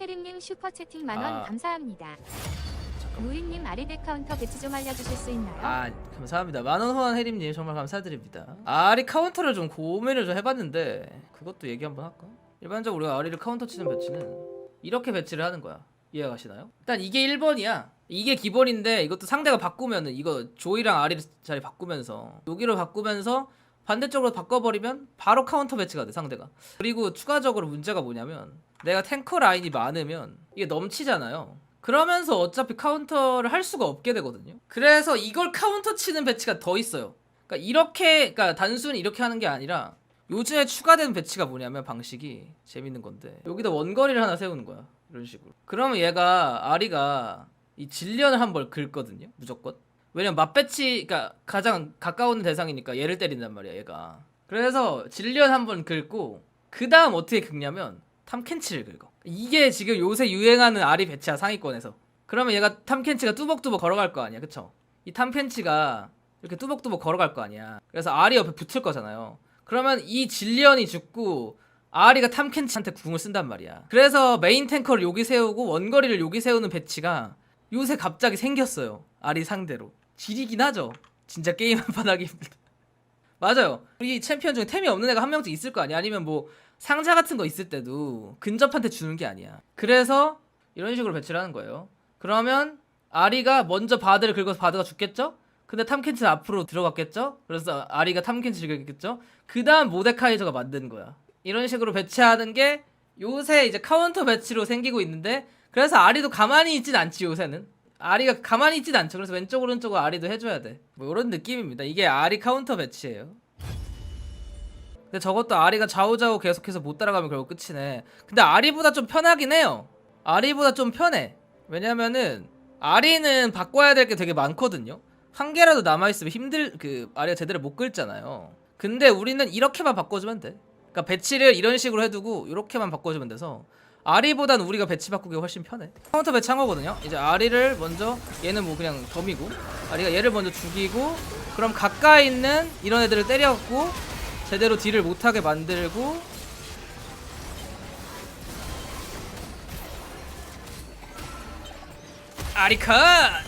혜림님 슈퍼 채팅 만원 아. 감사합니다. 무인님 아리데 카운터 배치 좀 알려주실 수 있나요? 아 감사합니다 만원 후원 혜림님 정말 감사드립니다 아리 카운터를 좀 고민을 좀 해봤는데 그것도 얘기 한번 할까? 일반적으로 우리가 아리를 카운터 치는 배치는 이렇게 배치를 하는 거야 이해가시나요? 일단 이게 1번이야 이게 기본인데 이것도 상대가 바꾸면은 이거 조이랑 아리를 자리 바꾸면서 여기로 바꾸면서 반대쪽으로 바꿔버리면 바로 카운터 배치가 돼 상대가 그리고 추가적으로 문제가 뭐냐면 내가 탱커 라인이 많으면 이게 넘치잖아요. 그러면서 어차피 카운터를 할 수가 없게 되거든요. 그래서 이걸 카운터 치는 배치가 더 있어요. 그러니까 이렇게 그러니까 단순히 이렇게 하는 게 아니라 요즘에 추가된 배치가 뭐냐면 방식이 재밌는 건데 여기다 원거리를 하나 세우는 거야 이런 식으로. 그러면 얘가 아리가 이 질련을 한 번 긁거든요 무조건. 왜냐면 맛배치 그러니까 가장 가까운 대상이니까 얘를 때린단 말이야 얘가. 그래서 질련 한 번 긁고 그 다음 어떻게 긁냐면 탐켄치를 긁어. 이게 지금 요새 유행하는 아리 배치야 상위권에서. 그러면 얘가 탐켄치가 뚜벅뚜벅 걸어갈 거 아니야 그쵸? 이 탐켄치가 이렇게 뚜벅뚜벅 걸어갈 거 아니야. 그래서 아리 옆에 붙을 거잖아요. 그러면 이 질련이 죽고 아리가 탐켄치한테 궁을 쓴단 말이야. 그래서 메인 탱커를 여기 세우고 원거리를 여기 세우는 배치가 요새 갑자기 생겼어요 아리 상대로. 지리긴 하죠. 진짜 게임 한 판 하기 힘들다 맞아요 우리 챔피언 중에 템이 없는 애가 한 명쯤 있을 거 아니야 아니면 뭐 상자 같은 거 있을 때도 근접한테 주는 게 아니야 그래서 이런 식으로 배치를 하는 거예요 그러면 아리가 먼저 바드를 긁어서 바드가 죽겠죠? 근데 탐켄치는 앞으로 들어갔겠죠? 그래서 아리가 탐켄치를 긁겠죠? 그 다음 모데카이저가 만드는 거야 이런 식으로 배치하는 게 요새 이제 카운터 배치로 생기고 있는데 그래서 아리도 가만히 있진 않지 요새는 아리가 가만히 있진 않죠. 그래서 왼쪽 오른쪽으로 아리도 해줘야 돼 뭐 이런 느낌입니다. 이게 아리 카운터 배치예요. 근데 저것도 아리가 좌우좌우 계속해서 못 따라가면 결국 끝이네. 근데 아리보다 좀 편하긴 해요. 아리보다 좀 편해. 왜냐면은 아리는 바꿔야 될 게 되게 많거든요. 한 개라도 남아있으면 힘들 그 아리가 제대로 못 긁잖아요. 근데 우리는 이렇게만 바꿔주면 돼. 그러니까 배치를 이런 식으로 해두고 이렇게만 바꿔주면 돼서 아리보단 우리가 배치 바꾸기 훨씬 편해 카운터 배치 한 거거든요 이제 아리를 먼저 얘는 뭐 그냥 덤이고 아리가 얘를 먼저 죽이고 그럼 가까이 있는 이런 애들을 때려갖고 제대로 딜을 못하게 만들고 아리 컷!